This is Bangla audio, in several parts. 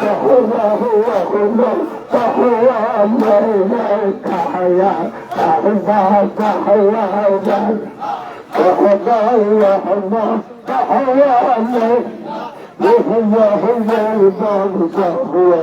فهو هو عمر فهو مولك حياة أربعة فهو عمر فهو عمر فهو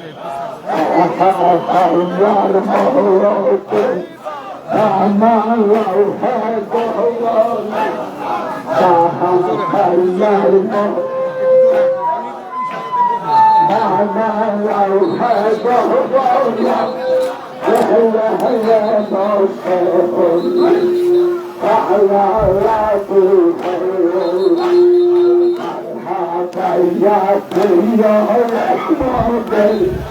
আমার মৌলকে আমার তাহার Yeah.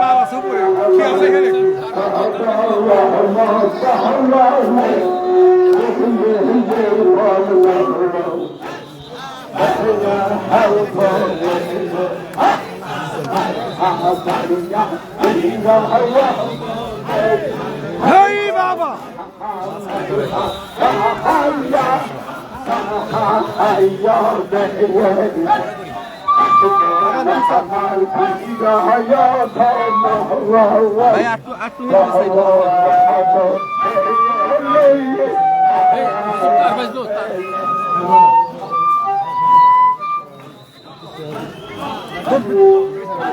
বাবা সুপুরে কি আছে এখানে হেই বাবা ভাই আটটু আটটু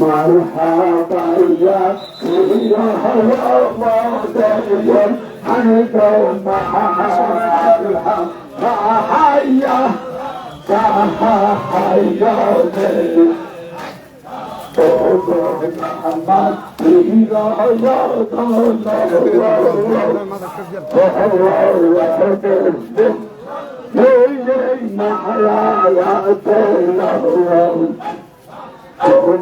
مرحبا يا سيد الهوى حيث معها فحيا فحيا محمد إلى يا الله Hayya,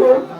يا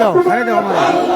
দাও ছেড়ে দাও আমার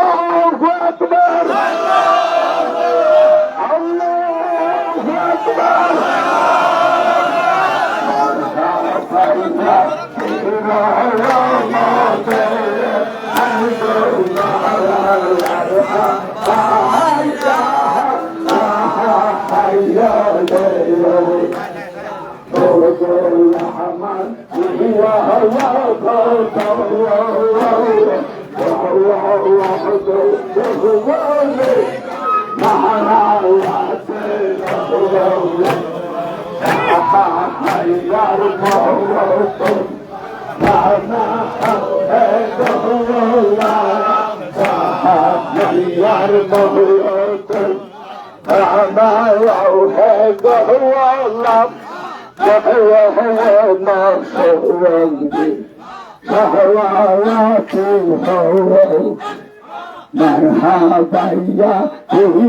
مرحبا يا هيرا يا مدير حيدا محاها هيا هيا دير عرشر بالبهلا وطلع جهلا يحكر بحيا وهو ميرا عرشر بالبهلا وطلع جهلا يحكر بحيا وهو ميرا بحيا بحيا وهو ميرا بحيا بحيا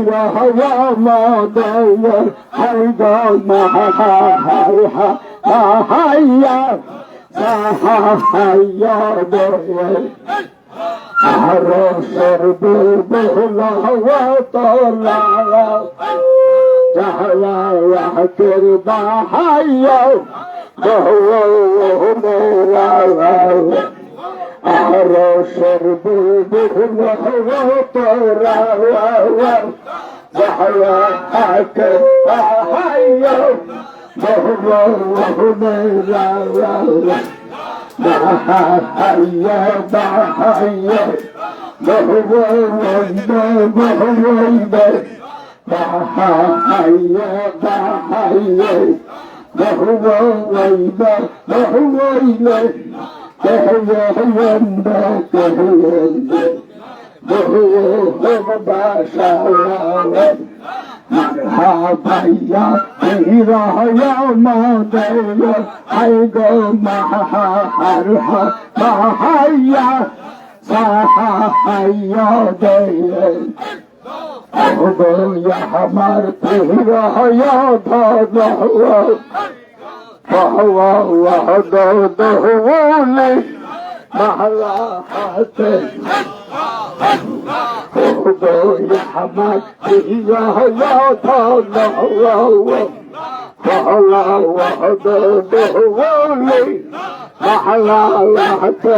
وهو ويدا وهو إليه وهو يندا وهو وهو بشارة مرحبا يا إذا يا مدير حيدا محرها محيا صحيا دير أهدو يا حمار تهرا يا ضلوا فهو وحده دهولي محلا حتى أهدو يا حمار تهرا Mahaya, Hiraya, Madaya, I go Maharha, Mahaya, Sahaya, Daya. খোদয়া আমার প্রিয় দৌলে মহারা হাতে খোদয়া আমার প্রিয় মহারা দৌলে মহারা হাতে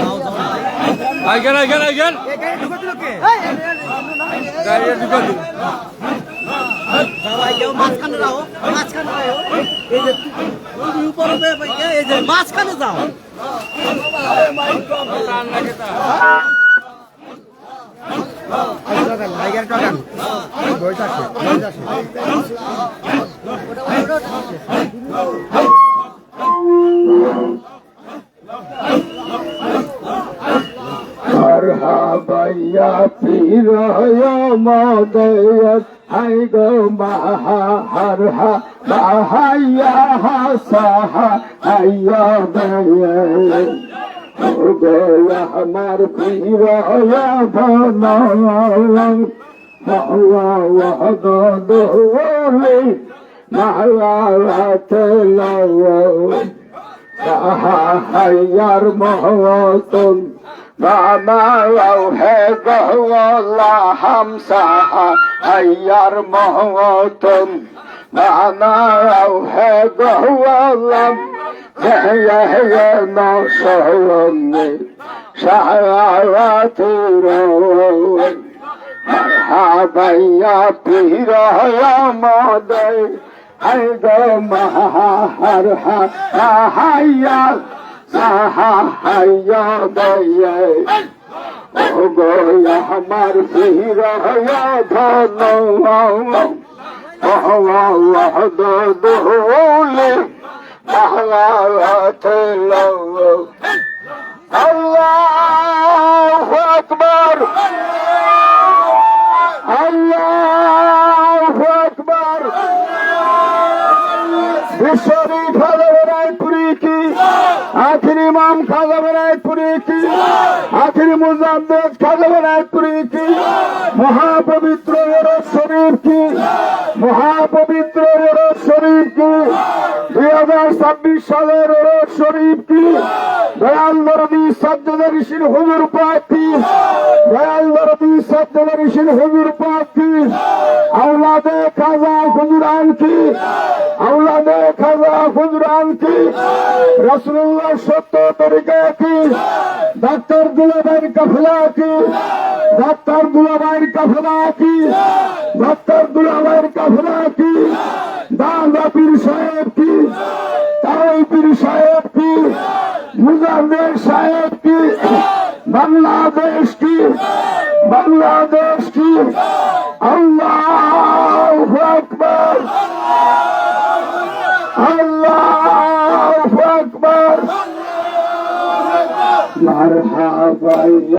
আইগান আইগান আইগান গাড়িটা ঢুকা দিল মাঝখানে যাও মাঝখানে যাও এই যে উপরে এই যে মাঝখানে যাও টাইগার টাকান বইটা আছে বইটা আছে মারহাবাইয়া পীর মদয়ত হাই গো মাহা হরহা মাহাইয়া হাসাহা, হাইয়া দয়াল গোয়া আমার পীর ভনলং মাওয়া ওয়াহদ দোলে মাওয়া রাতলাও হাইয়ার মহতন ما روحك هو الله حمسة أيار موت ما روحك هو الله يحيى نصرني شعرات روحي مرحبا يا بير يا مودي هيدا ما هرها هيا সাহায্য দয়ে ওগো আমার সিহির ধন দোলে আল্লাহ আকবর আল্লাহ আকবর বিশ্বরী ধরে মহাপবিত্র বড় শরীর কি? মহাপবিত্র বড় শরীর কি? দুই হাজার ছাব্বিশ সালের বড় শরীর কি? দয়াল নরদি সজ্জন ঋষির হুজুর প্রার্থী। দয়াল নরদি সজ্জন ঋষির হুজুর প্রার্থী। আওলাদে খাজা হুজুরান কি? আওলাদে খাজা হুজুরান কি? রসুল্লাহ সত্য তরিকা কি? ডাক্তার দুলাবের কফলা কি? ডাক্তার দুলাবাইয়ের কাফেলা কি? ডাক্তার দুলাবাইয়ের কাফেলা কি? দাদা পীর সাহেব কি? তাই পীর সাহেব কি? মুজাদের সাহেব কি? বাংলাদেশ কি? বাংলাদেশ কি? আল্লাহ